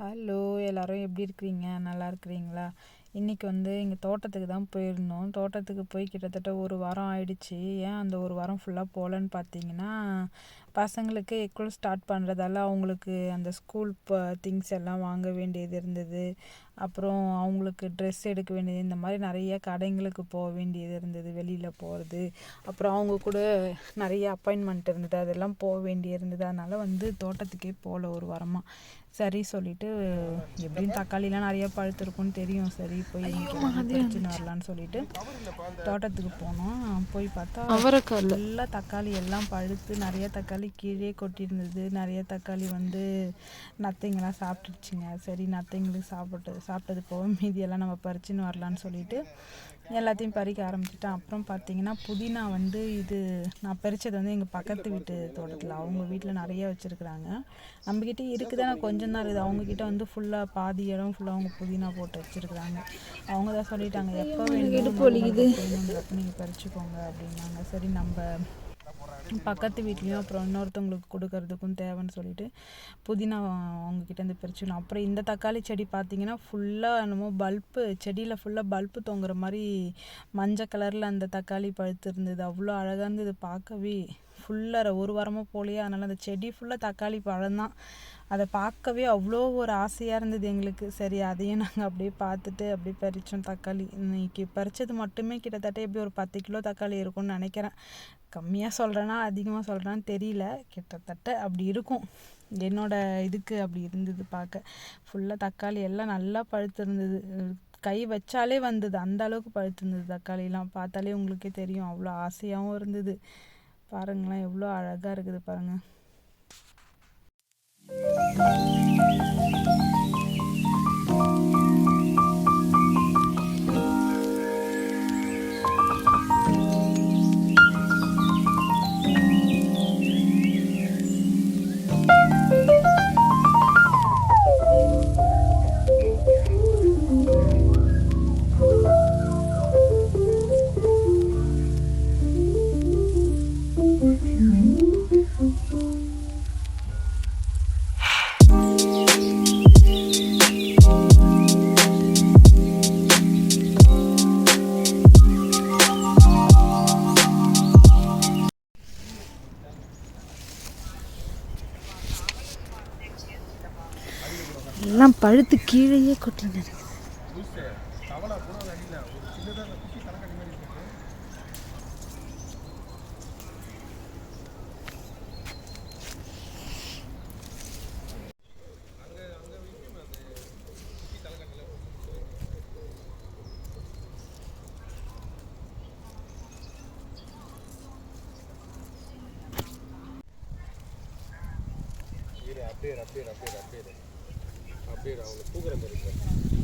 Hello எல்லோரும் எப்படி இருக்கிறீங்க? நல்லா இருக்கிறீங்களா? இன்றைக்கி வந்து எங்கள் தோட்டத்துக்கு தான் போயிருந்தோம். தோட்டத்துக்கு போய் கிட்டத்தட்ட ஒரு வாரம் ஆயிடுச்சு. ஏன் அந்த ஒரு வாரம் ஃபுல்லாக போகலன்னு பார்த்தீங்கன்னா பசங்களுக்கு எக்குள் ஸ்டார்ட் பண்ணுறதால அவங்களுக்கு அந்த ஸ்கூல் ப திங்ஸ் எல்லாம் வாங்க வேண்டியது இருந்தது. அப்புறம் அவங்களுக்கு ட்ரெஸ் எடுக்க வேண்டியது இந்த மாதிரி நிறைய கடைங்களுக்கு போக வேண்டியது இருந்தது வெளியில் போகிறது அப்புறம் அவங்க கூட நிறைய அப்பாயின்மெண்ட் இருந்தது அதெல்லாம் போக வேண்டியது இருந்தது. அதனால் வந்து தோட்டத்துக்கே போகல ஒரு வாரமாக சரி சொல்லிட்டு எப்படியும் தக்காளிலாம் நிறைய பழுத்திருக்கும்னு தெரியும். சரி போய் பறிச்சுன்னு வரலான்னு சொல்லிட்டு தோட்டத்துக்கு போனோம். போய் பார்த்தா நல்லா தக்காளி எல்லாம் பழுத்து நிறைய தக்காளி கீழே கொட்டியிருந்தது. நிறைய தக்காளி வந்து நத்தைங்கெல்லாம் சாப்பிட்டுருச்சுங்க. சரி நத்தைங்களுக்கு சாப்பிட்டு சாப்பிட்டது போக மீதியெல்லாம் நம்ம பறிச்சுன்னு வரலான்னு சொல்லிட்டு எல்லாத்தையும் பறிக்க ஆரம்பிச்சிட்டேன். அப்புறம் பார்த்தீங்கன்னா புதினா வந்து இது நான் பறித்தது வந்து எங்கள் பக்கத்து வீட்டு தோட்டத்தில். அவங்க வீட்டில் நிறைய வச்சுருக்குறாங்க. நம்மக்கிட்ட இருக்குது? ஆனால் கொஞ்சம் தான் இருக்குது அவங்கக்கிட்ட வந்து ஃபுல்லாக பாதி இடம் ஃபுல்லாக அவங்க புதினா போட்டு வச்சுருக்குறாங்க. அவங்க தான் சொல்லிட்டாங்க எப்போ வேணுங்கிறப்ப நீங்கள் பறிச்சுக்கோங்க அப்படின்னாங்க. சரி நம்ம பக்கத்து வீட்லேயும் அப்புறம் இன்னொருத்தவங்களுக்கு கொடுக்கறதுக்கும் தேவைன்னு சொல்லிட்டு புதினா அவங்கக்கிட்டேருந்து பறிச்சுக்கணும் அப்புறம் இந்த தக்காளி செடி பார்த்தீங்கன்னா ஃபுல்லாக என்னமோ பல்ப்பு செடியில் ஃபுல்லாக பல்ப்பு தொங்குற மாதிரி மஞ்சள் கலரில் அந்த தக்காளி பழுத்து இருந்தது அவ்வளோ அழகாக இருந்தது பார்க்கவே. ஃபுல்லாக ஒரு வாரமாக போலையே. அதனால் அந்த செடி ஃபுல்லாக தக்காளி பழம்தான் அதை பார்க்கவே அவ்வளோ ஒரு ஆசையாக இருந்தது எங்களுக்கு. சரி அதையும் நாங்கள் அப்படியே பார்த்துட்டு அப்படியே பறித்தோம் தக்காளி. இன்னைக்கு பறித்தது மட்டுமே கிட்டத்தட்ட எப்படி ஒரு பத்து கிலோ தக்காளி இருக்கும்னு நினைக்கிறேன். கம்மியாக சொல்கிறேன்னா அதிகமாக சொல்கிறேன்னு தெரியல. கிட்டத்தட்ட அப்படி இருக்கும். என்னோடய இதுக்கு அப்படி இருந்தது பார்க்க. ஃபுல்லாக தக்காளி எல்லாம் நல்லா பழுத்திருந்தது. கை வச்சாலே வந்தது. அந்த அளவுக்கு பழுத்திருந்தது தக்காளிலாம் பார்த்தாலே உங்களுக்கே தெரியும். அவ்வளோ ஆசையாகவும் இருந்தது. பாருங்களேன் எவ்வளோ அழகாக இருக்குது பாருங்கள் எல்லாம் கழுத்து கீழேயே கொட்டினது இரு அப்படியே இரு, அப்படியே இரு, அப்படியே இரு, அப்படியே இரு. அப்படியே இரு, அவனை தூக்குற மாதிரி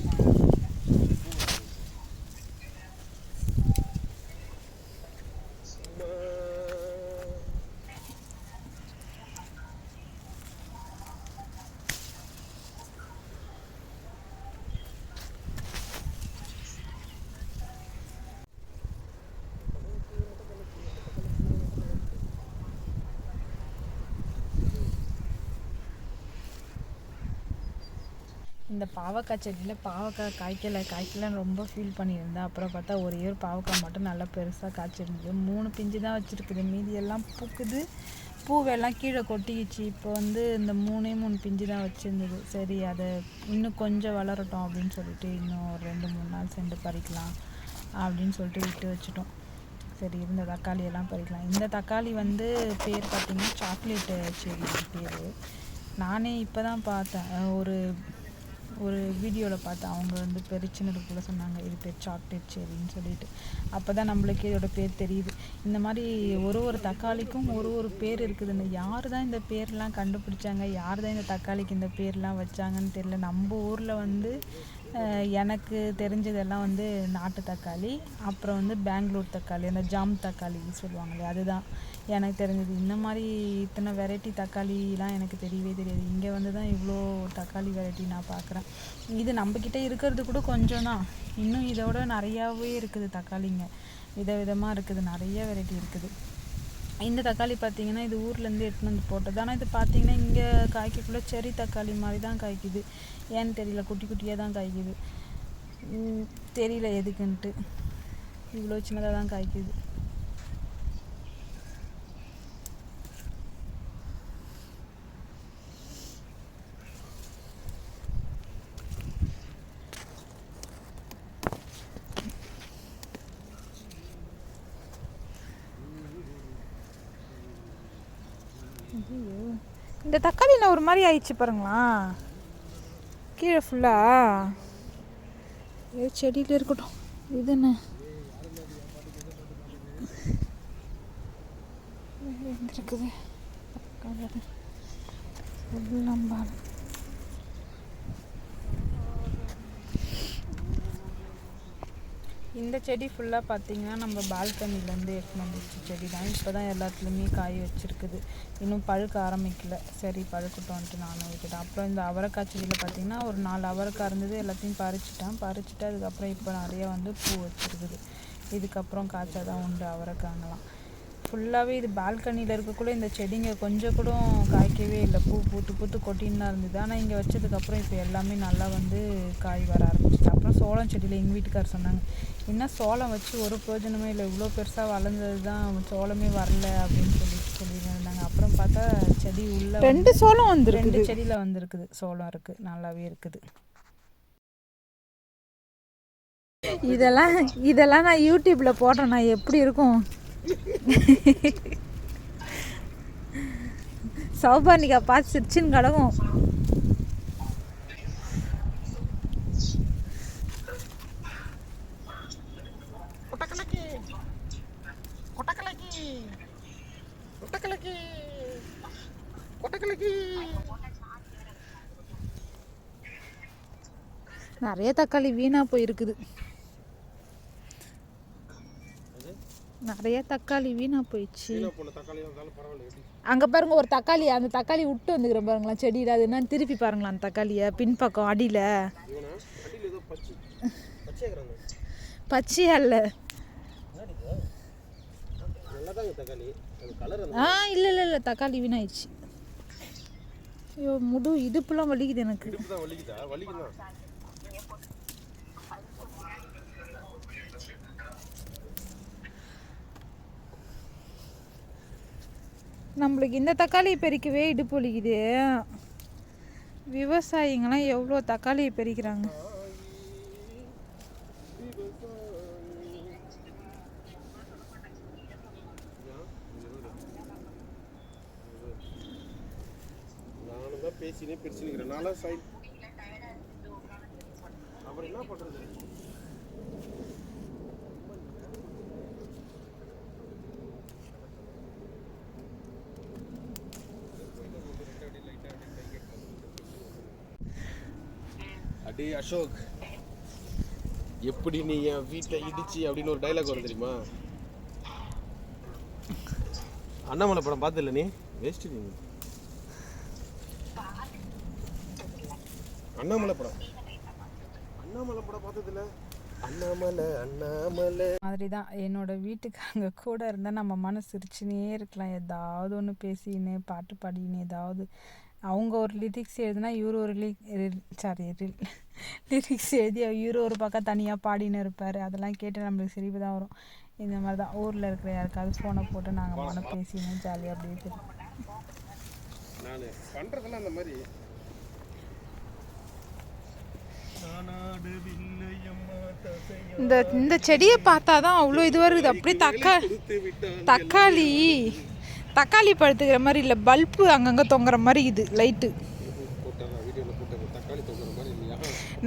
இந்த பாவக்காய் செடியில் பாவக்காய் காய்க்கலை காய்க்கலன்னு ரொம்ப ஃபீல் பண்ணியிருந்தேன் அப்புறம் பார்த்தா ஒரே ஒரு பாவக்காய் மட்டும் நல்லா பெருசாக காய்ச்சிருந்தது. மூணு பிஞ்சு தான் வச்சுருக்குது. மீதியெல்லாம் பூக்குது. பூவெல்லாம் கீழே கொட்டிக்கிச்சு. இப்போ வந்து இந்த மூணே மூணு பிஞ்சு தான் வச்சுருந்தது. சரி அதை இன்னும் கொஞ்சம் வளரட்டும் அப்படின்னு சொல்லிட்டு இன்னும் ஒரு ரெண்டு மூணு நாள் சென்று பறிக்கலாம் அப்படின்னு சொல்லிட்டு விட்டு வச்சுட்டோம். சரி இருந்த தக்காளியெல்லாம் பறிக்கலாம். இந்த தக்காளி வந்து பேர் பார்த்திங்கன்னா சாக்லேட்டு செடி பேர். நானே இப்போ தான் பார்த்தேன். ஒரு ஒரு வீடியோவில் பார்த்தேன் அவங்க வந்து பெருச்சினருக்குள்ள சொன்னாங்க இது பேர் சாக்லேட் செரின்னு சொல்லிட்டு. அப்போ தான் நம்மளுக்கே இதோட பேர் தெரியுது. இந்த மாதிரி ஒரு ஒரு தக்காளிக்கும் ஒரு ஒரு பேர் இருக்குதுன்னு யார் தான் இந்த பேர்லாம் கண்டுபிடிச்சாங்க? யார் தான் இந்த தக்காளிக்கு இந்த பேர்லாம் வச்சாங்கன்னு தெரியல. நம்ம ஊரில் வந்து எனக்கு தெரிஞ்சதெல்லாம் வந்து நாட்டு தக்காளி அப்புறம் வந்து பெங்களூர் தக்காளி அந்த ஜாம் தக்காளி சொல்லுவாங்களே அதுதான். எனக்கு தெரிஞ்சது. இந்த மாதிரி இத்தனை வெரைட்டி தக்காளிலாம் எனக்கு தெரியவே தெரியாது. இங்கே வந்து தான் இவ்வளோ தக்காளி வெரைட்டி நான் பார்க்குறேன் இது நம்மக்கிட்ட இருக்கிறது கூட கொஞ்சம் தான் இன்னும் இதோட நிறையாவே இருக்குது தக்காளிங்க. வித விதமாக இருக்குது. நிறைய வெரைட்டி இருக்குது. இந்த தக்காளி பார்த்தீங்கன்னா இது ஊர்லேருந்து எடுத்துன்னு வந்து போட்டது. ஆனால் இது பார்த்தீங்கன்னா இங்கே காய்க்கக்குள்ள செரி தக்காளி மாதிரி தான் காய்க்குது. ஏன்னு தெரியல. குட்டி குட்டியாக தான் காய்க்குது தெரியல எதுக்குன்ட்டு. இவ்வளோ சின்னதாக தான் காய்க்குது. இந்த தக்காளி என்ன ஒரு மாதிரி ஆயிடுச்சு பாருங்களா. கீழே ஃபுல்லாக ஏதோ செடியில் இருக்கட்டும். இது என்ன? இருக்குது? தக்காளி உள்ளம்பால் இந்த செடி ஃபுல்லாக பார்த்திங்கன்னா நம்ம பால்கனிலேருந்து எடுத்துன்னு வந்துச்சு செடி தான். இப்போ தான் எல்லாத்துலேயுமே காய் வச்சுருக்குது. இன்னும் பழுக்க ஆரம்பிக்கல. சரி பழுக்கட்டோன்ட்டு நானும் விட்டுட்டேன் அப்புறம் இந்த அவரைக்காய் செடியில் பார்த்தீங்கன்னா ஒரு நாலு அவரைக்காய் இருந்தது எல்லாத்தையும் பறிச்சிட்டேன். பறிச்சுட்டு அதுக்கப்புறம் இப்போ நிறைய வந்து பூ வச்சுருக்குது. இதுக்கப்புறம் காய்ச்சல் தான் உண்டு அவரைக்காங்கலாம் ஃபுல்லாகவே இது பால்கனியில் இருக்கக்கூட இந்த செடிங்க கொஞ்சம் கூட காய்க்கவே இல்லை. பூ பூத்து பூத்து கொட்டின்னு தான் இருந்தது. ஆனால் இங்கே வச்சதுக்கப்புறம் இப்போ எல்லாமே நல்லா வந்து காய் வர ஆரம்பிச்சிட்டாங்க சோளம் செடியில் எங்கள் வீட்டுக்கார் சொன்னாங்க என்ன சோளம் வச்சு ஒரு பிரயோஜனமே இல்லை இவ்வளோ பெருசாக வளர்ந்தது தான் சோளமே வரல அப்படின்னு சொல்லி சொல்லியிருந்தாங்க அப்புறம் பார்த்தா செடி உள்ள ரெண்டு சோளம் ரெண்டு வந்துருக்கு செடியில் வந்திருக்குது. சோளம் இருக்குது நல்லாவே இருக்குது. இதெல்லாம் இதெல்லாம் நான் யூடியூப்பில் போடுறேன். நான் எப்படி இருக்கும்? சௌபானிகா பார்த்து சிரிச்சின்னு கிடக்கும் கொட்டக்கலக்கி. கொட்டக்கலக்கி. நிறைய தக்காளி வீணாக போயிருக்குது. நிறைய தக்காளி வீணாக போயிடுச்சு. அங்கே பாருங்க ஒரு தக்காளி அந்த தக்காளி விட்டு வந்துக்கிற பாருங்களா செடியில் அது என்னன்னு திருப்பி பாருங்களா அந்த தக்காளியை பின்பக்கம் அடியில். பச்சையா இல்லை. ஆ இல்லை இல்லை இல்லை தக்காளி வீணாயிடுச்சு. ஐயோ முடு இடுப்புலாம் வலிக்குது எனக்கு. நம்மளுக்கு இந்த தக்காளி பறிக்கவே இடுப்பு வலிக்குது. விவசாயிங்களாம் எவ்வளோ தக்காளியை பறிக்கிறாங்க பிரிச்சுக்கிறேன் நாளா சைட் அப்புறம் என்ன பண்ணுறது அடே அசோக். எப்படி நீ என் வீட்டை இடிச்சு அப்படின்னு ஒரு டைலாக் வரும் தெரியுமா? அண்ணாமலை படம் பார்த்ததில்ல நீ? வேஸ்ட் நீ. அண்ணாமலை படம். அண்ணாமலை படம் பார்த்ததில்ல. அண்ணாமலை அண்ணாமலை. மாதிரி தான் என்னோட வீட்டுக்காரங்க கூட இருந்தால் நம்ம மனசு சிரிச்சுனே இருக்கலாம். ஏதாவது ஒன்று பேசின்னு பாட்டு பாடின்னு ஏதாவது அவங்க ஒரு லிரிக்ஸ் எழுதுனா இவர் ஒரு லி சாரி லிரிக்ஸ் எழுதி இவர் ஒரு பக்கம் தனியாக பாடின்னு இருப்பார். அதெல்லாம் கேட்டு நம்மளுக்கு சிரிப்பு தான் வரும். இந்த மாதிரி தான் ஊரில் இருக்கிற யாருக்காவது ஃபோனை போட்டு நாங்கள் மன பேசின்னு ஜாலியாக அப்படியே தெரியும் நான் பண்ணுறதெல்லாம் அந்த மாதிரி இந்த இந்த செடியை பார்த்தா தான் அவ்வளோ இதுவாக இருக்குது அப்படியே தக்கா தக்காளி தக்காளி பழுத்துக்கிற மாதிரி இல்லை பல்பு அங்கங்கே தொங்குற மாதிரி இது லைட்டு.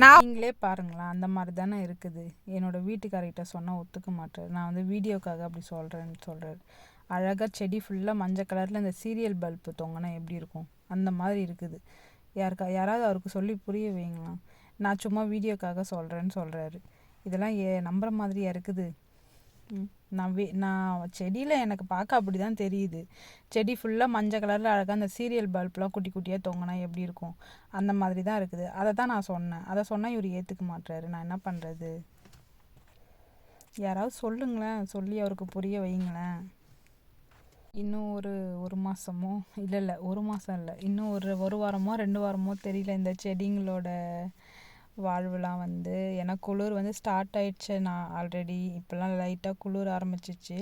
நான் நீங்களே பாருங்களேன் அந்த மாதிரி தானே இருக்குது. என்னோட வீட்டுக்காரர்கிட்ட சொன்னால் ஒத்துக்க மாட்டார். நான் வந்து வீடியோக்காக அப்படி சொல்கிறேன்னு சொல்கிறாரு. அழகாக செடி ஃபுல்லாக மஞ்சள் கலரில் இந்த சீரியல் பல்பு தொங்கினா எப்படி இருக்கும்? அந்த மாதிரி இருக்குது. யாருக்கா யாராவது அவருக்கு சொல்லி புரிய வைங்களாம் நான் சும்மா வீடியோக்காக சொல்கிறேன்னு சொல்கிறாரு இதெல்லாம் ஏ நம்புற மாதிரியா இருக்குது? நான் வே நான் செடியில் எனக்கு பார்க்க அப்படி தான் தெரியுது. செடி ஃபுல்லாக மஞ்சள் கலரில் அழகாக அந்த சீரியல் பல்ப்லாம் குட்டி குட்டியாக தொங்கினா எப்படி இருக்கும்? அந்த மாதிரி தான் இருக்குது. அதை தான் நான் சொன்னேன். அதை சொன்னால் இவர் ஏற்றுக்க மாட்றாரு. நான் என்ன பண்ணுறது யாராவது சொல்லுங்களேன். சொல்லி அவருக்கு புரிய வைங்களேன். இன்னும் ஒரு ஒரு மாதமோ இல்லை இல்லை. ஒரு மாதம் இல்லை. இன்னும் ஒரு ஒரு வாரமோ? ரெண்டு வாரமோ? தெரியல. இந்த செடிங்களோட வாழ்வுலாம் வந்து ஏன்னா குளிர் வந்து ஸ்டார்ட் ஆயிடுச்சு நான் ஆல்ரெடி இப்போல்லாம் லைட்டாக குளிர் ஆரம்பிச்சிச்சு.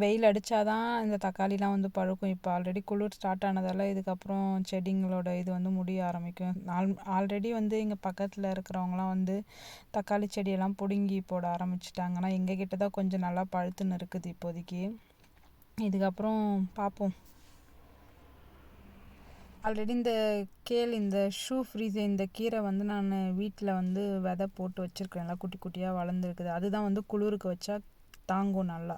வெயில் அடித்தாதான் இந்த தக்காளிலாம் வந்து பழுக்கும். இப்போ ஆல்ரெடி குளிர் ஸ்டார்ட் ஆனதால் இதுக்கப்புறம் செடிங்களோட இது வந்து முடிய ஆரம்பிக்கும். ஆல் ஆல்ரெடி வந்து இங்கே பக்கத்தில் இருக்கிறவங்களாம் வந்து தக்காளி செடியெல்லாம் பிடுங்கி போட ஆரம்பிச்சிட்டாங்க ஆனால் எங்கள் கிட்ட தான் கொஞ்சம் நல்லா பழுத்துன்னு இருக்குது இப்போதைக்கு. இதுக்கப்புறம் பார்ப்போம் ஆல்ரெடி இந்த கேள் இந்த ஷூ ஃப்ரீஸ் இந்த கீரை வந்து நான் வீட்டில் வந்து விதை போட்டு வச்சுருக்கேன். நல்லா குட்டி குட்டியாக வளர்ந்துருக்குது. அதுதான் வந்து குளிருக்கு வச்சா தாங்கும் நல்லா.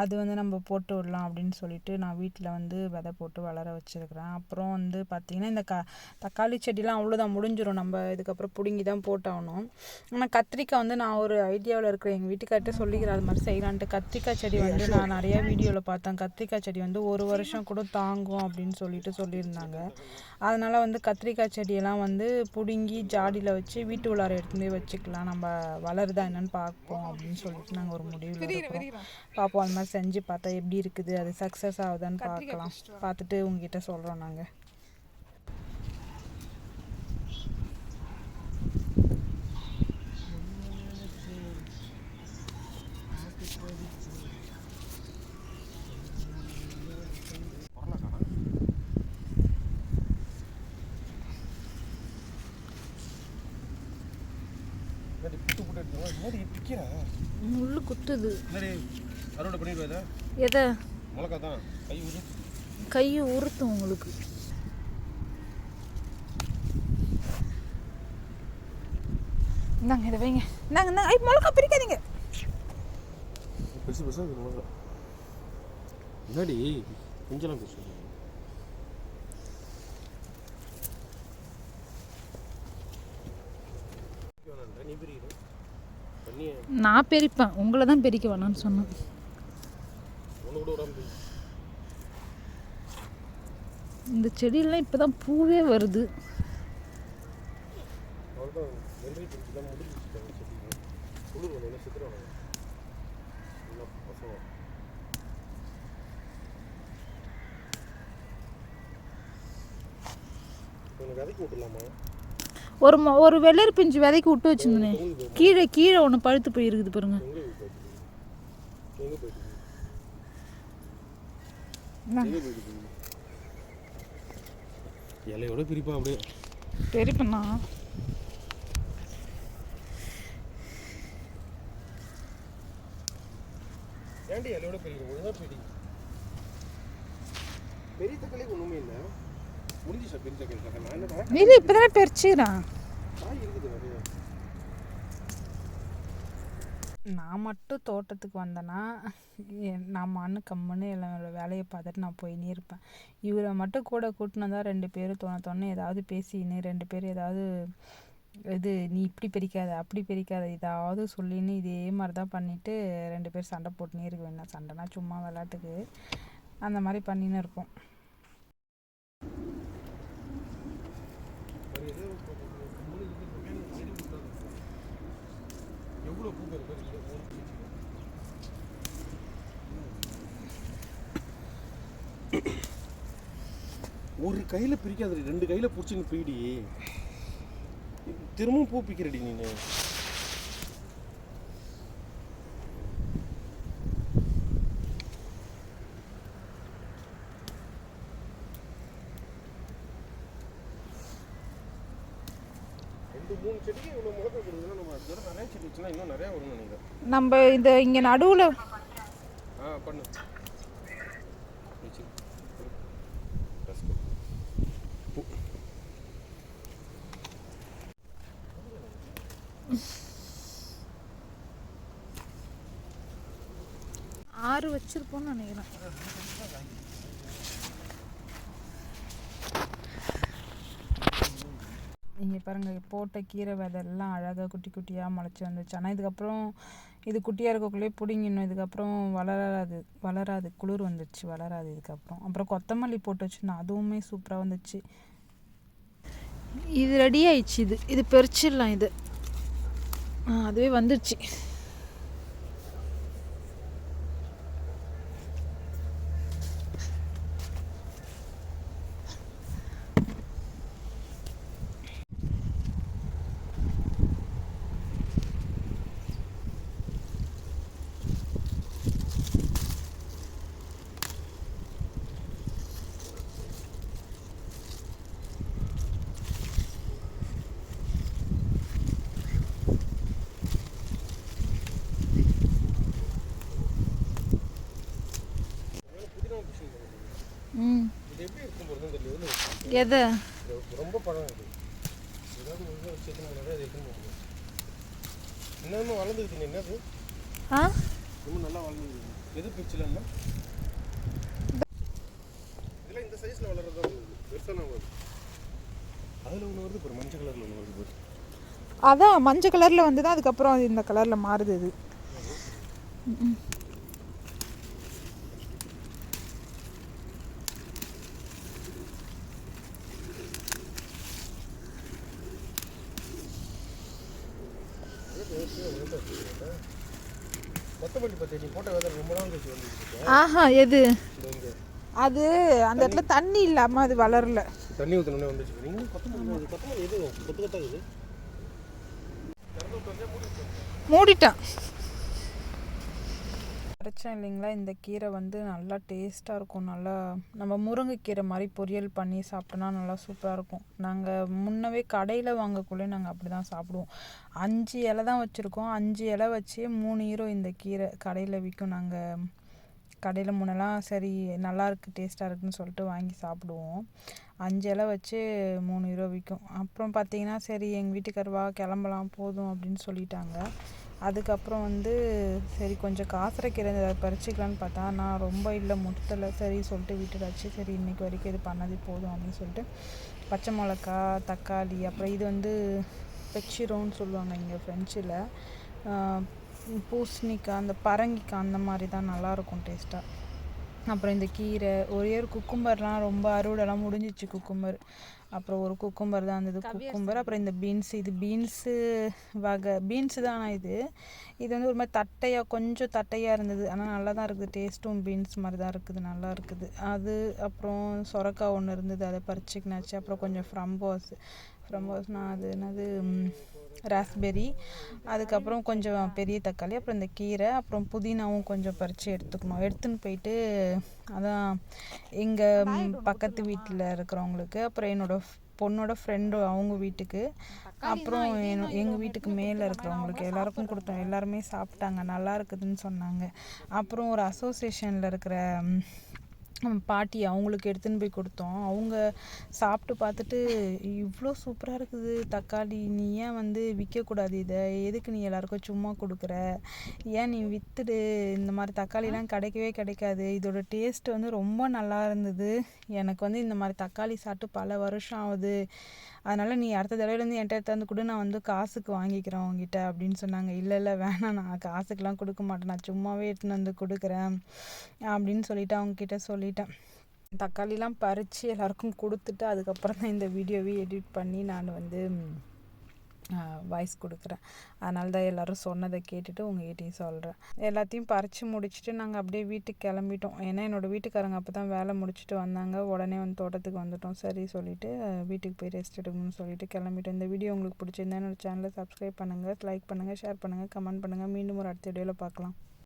அது வந்து நம்ம போட்டு விடலாம் அப்படின்னு சொல்லிட்டு நான் வீட்டில் வந்து விதை போட்டு வளர வச்சுருக்கிறேன். அப்புறம் வந்து பார்த்திங்கன்னா இந்த க தக்காளி செடிலாம் அவ்வளோதான் முடிஞ்சிடும் நம்ம இதுக்கப்புறம் பிடுங்கி தான் போட்டாகணும். ஆனால் கத்திரிக்காய் வந்து நான் ஒரு ஐடியாவில் இருக்கிறேன். எங்கள் வீட்டுக்கார்ட்ட சொல்லிக்கிறேன் அது மாதிரி செய்யலான்ட்டு. கத்திரிக்காய் செடி வந்து நான் நிறைய வீடியோவில் பார்த்தேன். கத்திரிக்காய் செடி வந்து ஒரு வருஷம் கூட தாங்கும் அப்படின்னு சொல்லிட்டு சொல்லியிருந்தாங்க. அதனால் வந்து கத்திரிக்காய் செடியெல்லாம் வந்து பிடுங்கி ஜாடியில் வச்சு வீட்டு உள்ளார எடுத்துகிட்டு வச்சுக்கலாம். நம்ம வளருதா என்னன்னு பார்ப்போம் அப்படின்னு சொல்லிட்டு நாங்கள் ஒரு இருக்கிறோம். பார்ப்போம் அந்த மாதிரி செஞ்சு பார்த்தா எப்படி இருக்குது அது சக்ஸஸ் ஆகுதான்னு பார்க்கலாம். பார்த்துட்டு உங்ககிட்ட சொல்கிறோம் நாங்கள் என்னடி புட்டு புட்டு எடுத்துங்க என்னடி பிக்கிறா? முள்ளு குத்துது. என்னடி? அறுவடை பண்ணிடுவா எதை? மிளகா தான் கை உரு கையை உறுத்தும் உங்களுக்கு. இந்தாங்க இதை வைங்க. இந்தாங்க இந்தாங்க. ஐ மிளகா பிரிக்காதீங்க. பெருசு பெருசாக மிளகா. என்னடி? கொஞ்சம் பெருசு. நான் பிரிப்பேன். உங்களை தான் பிரிக்க வேணாம்னு சொன்னேன் ஒன்று கூட விடாம பிரி. இந்த செடியெல்லாம் இப்போ தான் பூவே வருது ஒரு ஒரு வெள்ளரி பிஞ்சு விதைக்கு விட்டு வச்சுருந்தேனே. கீழே கீழே ஒன்று பழுத்து போயிருக்குது பாருங்க எங்கே போயிட்டு எங்கே போயிட்டு இந்தாங்க. எங்கே போயிட்டு இலையோட பிரிப்பான் அப்படியே. பெரியப்பண்ணா ஏன்டி இலையோட பிரிக்கிற? ஒழுங்கா பிடி பெரிய தக்காளி ஒன்றுமே இல்லை. முடிஞ்சிச்சா பெரிய தக்காளி? தக்காளி நான் என்ன இது இப்போ தானே பறிச்சுக்கிறான் காய் இருக்குது நிறைய நான் மட்டும் தோட்டத்துக்கு வந்தேன்னா என் நான் மண்ணு கம்முன்னு எல்லாம் வேலையை பார்த்துட்டு நான் போயின்னே இருப்பேன். இவரை மட்டும் கூட கூட்டின்னு வந்தால் ரெண்டு பேரும் தோண தோணு ஏதாவது பேசின்னு ரெண்டு பேரும் ஏதாவது இது நீ இப்படி பிரிக்காத அப்படி பிரிக்காத ஏதாவது சொல்லின்னு இதே மாதிரி தான் பண்ணிவிட்டு ரெண்டு பேரும் சண்டை போட்டுனே இருக்க வேண்டாம் சண்டைனா சும்மா விளாட்டுக்கு அந்த மாதிரி பண்ணின்னு இருப்போம் அது ஏதோ கம்முனு இருக்குது மேலே செடி விட்டாங்க எவ்வளோ பூ பேர் பேர் ஒரு கையில் பிரிக்காதடி ரெண்டு கையில் பிடிச்சின்னு போயிடி. திரும்பவும் பூ பிக்கிறடி நீனு ரெண்டு மூணு செடிக்கு இவ்வளோ முளக்க கொடுக்குதுன்னா நம்ம அடுத்த தடவை நிறைய செடி வச்சுன்னா இன்னும் நிறையா வரும்னு நினைக்கிறேன் நம்ம இந்த இங்கே நடுவில். ஆறு வச்சிருப்போம்னு நினைக்கிறேன் இங்கே பாருங்கள் போட்ட கீரை விதையெல்லாம் அழகாக குட்டி குட்டியாக முளைச்சி வந்துச்சு ஆனால் இதுக்கப்புறம் இது குட்டியாக இருக்கக்குள்ளேயே பிடிங்கிடணும். இதுக்கப்புறம் வளராது வளராது. குளிர் வந்துடுச்சு வளராது இதுக்கப்புறம். அப்புறம் கொத்தமல்லி போட்டு வச்சுருந்தேன். அதுவுமே சூப்பராக வந்துச்சு. இது ரெடி ஆயிடுச்சு இது. இது பறிச்சிடலாம் இது. அதுவே வந்துடுச்சு. எது? ரொம்ப பழம் இது ஏதாவது ஒழுங்காக வச்சுக்கணும் நிறைய அது எடுக்கணும் இன்னமும் வளர்ந்துக்குது என்னது? ஆ? இன்னும் நல்லா வளர்ந்துக்குது எது பிச்சில் என்ன இதெல்லாம் இந்த சைஸில் வளர்றது தான் பெருசாக வருது அதில் ஒன்று வருது பாரு மஞ்சள் கலரில் ஒன்று வருது பாரு. அதான் மஞ்சள் கலரில் வந்து தான் அதுக்கப்புறம் அது இந்த கலரில் மாறுது இது ம். கொத்தமல்லி பற்றி நீ போட்ட விதை ரொம்ப நாள் கழிச்சு வந்துருக்கு ஆஹா எது? அது அந்த இடத்துல தண்ணி இல்லாமல் அது வளரல. தண்ணி ஊற்றணுன்னே வந்துச்சு. நீங்கள் கொத்தமல்லி இது? கொத்தமல்லி எது? கொத்து கொத்தாக இது? மூடிட்டான். பறிச்சேன் இல்லைங்களா? இந்த கீரை வந்து நல்லா டேஸ்ட்டாக இருக்கும். நல்லா நம்ம முருங்கைக்கீரை மாதிரி பொரியல் பண்ணி சாப்பிட்டோன்னா நல்லா சூப்பராக இருக்கும். நாங்கள் முன்னவே கடையில் வாங்கக்குள்ளே நாங்கள் அப்படி தான் சாப்பிடுவோம். அஞ்சு இலை தான் வச்சுருக்கோம். அஞ்சு இலை வச்சு மூணு ஹீரோ இந்த கீரை கடையில் விற்கும் நாங்கள் கடையில் முன்னெல்லாம் சரி நல்லாயிருக்கு டேஸ்ட்டாக இருக்குன்னு சொல்லிட்டு வாங்கி சாப்பிடுவோம். அஞ்சு இலை வச்சு மூணு ஹீரோ விற்கும் அப்புறம் பார்த்தீங்கன்னா சரி எங்கள் வீட்டுக்கார் வா கிளம்பலாம் போதும் அப்படின்னு சொல்லிட்டாங்க. அதுக்கப்புறம் வந்து சரி கொஞ்சம் காசரைக்கீரை இதை பறிச்சிக்கலான்னு பார்த்தா நான் ரொம்ப இல்லை முத்தலை சரி சொல்லிட்டு விட்டுடாச்சு சரி இன்றைக்கி வரைக்கும் இது பண்ணது போதும் அப்படின்னு சொல்லிட்டு பச்சை மிளகா தக்காளி அப்புறம் இது வந்து பெச்சிரோன்னு சொல்லுவாங்க இங்கே ஃப்ரெஞ்சில் பூசணிக்காய் அந்த பரங்கிக்காய் அந்த மாதிரி தான் நல்லாயிருக்கும் டேஸ்ட்டாக அப்புறம் இந்த கீரை ஒரே ஒரு குக்கும்பர்லாம் ரொம்ப அறுவடைலாம் முடிஞ்சிச்சு குக்கும்பர். அப்புறம் ஒரு குக்கும்பர் தான் இருந்தது குக்கும்பர் அப்புறம் இந்த பீன்ஸ் இது பீன்ஸு வகை பீன்ஸு தான் இது? இது வந்து ஒரு மாதிரி தட்டையாக கொஞ்சம் தட்டையாக இருந்தது. ஆனால் நல்லா தான் இருக்குது. டேஸ்ட்டும் பீன்ஸ் மாதிரி தான் இருக்குது. நல்லா இருக்குது. அது அப்புறம் சொரக்காய் ஒன்று இருந்தது. அதை பறிச்சுக்கினாச்சு. அப்புறம் கொஞ்சம் ஃப்ரம்போஸ். ஃப்ரம்போஸ்னால் அது என்னது? ராஸ்பெரி அதுக்கப்புறம் கொஞ்சம் பெரிய தக்காளி அப்புறம் இந்த கீரை அப்புறம் புதினாவும் கொஞ்சம் பறித்து எடுத்துக்கணும். எடுத்துன்னு போயிட்டு அதான் எங்கள் பக்கத்து வீட்டில் இருக்கிறவங்களுக்கு அப்புறம் என்னோட பொண்ணோட ஃப்ரெண்டு அவங்க வீட்டுக்கு அப்புறம் எங்கள் வீட்டுக்கு மேலே இருக்கிறவங்களுக்கு எல்லாருக்கும் கொடுத்தோம். எல்லாருமே சாப்பிட்டாங்க நல்லா இருக்குதுன்னு சொன்னாங்க. அப்புறம் ஒரு அசோசியேஷனில் இருக்கிற பாட்டி அவங்களுக்கு எடுத்துன்னு போய் கொடுத்தோம். அவங்க சாப்பிட்டு பார்த்துட்டு இவ்வளோ சூப்பராக இருக்குது தக்காளி. நீ ஏன் வந்து விற்கக்கூடாது இதை? எதுக்கு நீ எல்லாருக்கும் சும்மா கொடுக்குற? ஏன் நீ விற்றுடு இந்த மாதிரி தக்காளிலாம் கிடைக்கவே கிடைக்காது. இதோட டேஸ்ட் வந்து ரொம்ப நல்லா இருந்தது. எனக்கு வந்து இந்த மாதிரி தக்காளி சாப்பிட்டு பல வருஷம் ஆகுது. அதனால் நீ அடுத்த தடவைலேருந்து என்கிட்ட எடுத்தாந்து கொடு நான் வந்து காசுக்கு வாங்கிக்கிறேன் உங்ககிட்ட அப்படின்னு சொன்னாங்க. இல்லை இல்லை வேணாம் நான் காசுக்கெலாம் கொடுக்க மாட்டேன். நான் சும்மாவே எடுத்துன்னு வந்து கொடுக்குறேன் அப்படின்னு சொல்லிட்டு அவங்கக்கிட்ட சொல்லிட்டேன். தக்காளிலாம் பறித்து எல்லாருக்கும் கொடுத்துட்டு அதுக்கப்புறம் தான் இந்த வீடியோவே எடிட் பண்ணி நான் வந்து வாய்ஸ் கொடுக்குறேன். அதனால தான் எல்லோரும் சொன்னதை கேட்டுட்டு உங்ககிட்டையும் சொல்கிறேன் எல்லாத்தையும் பறித்து முடிச்சுட்டு நாங்கள் அப்படியே வீட்டுக்கு கிளம்பிட்டோம். ஏன்னா என்னோடய வீட்டுக்காரங்க அப்போ தான் வேலை முடிச்சுட்டு வந்தாங்க. உடனே வந்து தோட்டத்துக்கு வந்துட்டோம். சரி சொல்லிவிட்டு வீட்டுக்கு போய் ரெஸ்ட் எடுக்கணும்னு சொல்லிட்டு கிளம்பிட்டோம். இந்த வீடியோ உங்களுக்கு பிடிச்சிருந்தா என்னோட சேனலை சப்ஸ்கிரைப் பண்ணுங்கள் லைக் பண்ணுங்கள் ஷேர் பண்ணுங்கள் கமெண்ட் பண்ணுங்கள் மீண்டும் ஒரு அடுத்த வீடியோவில் பார்க்கலாம்.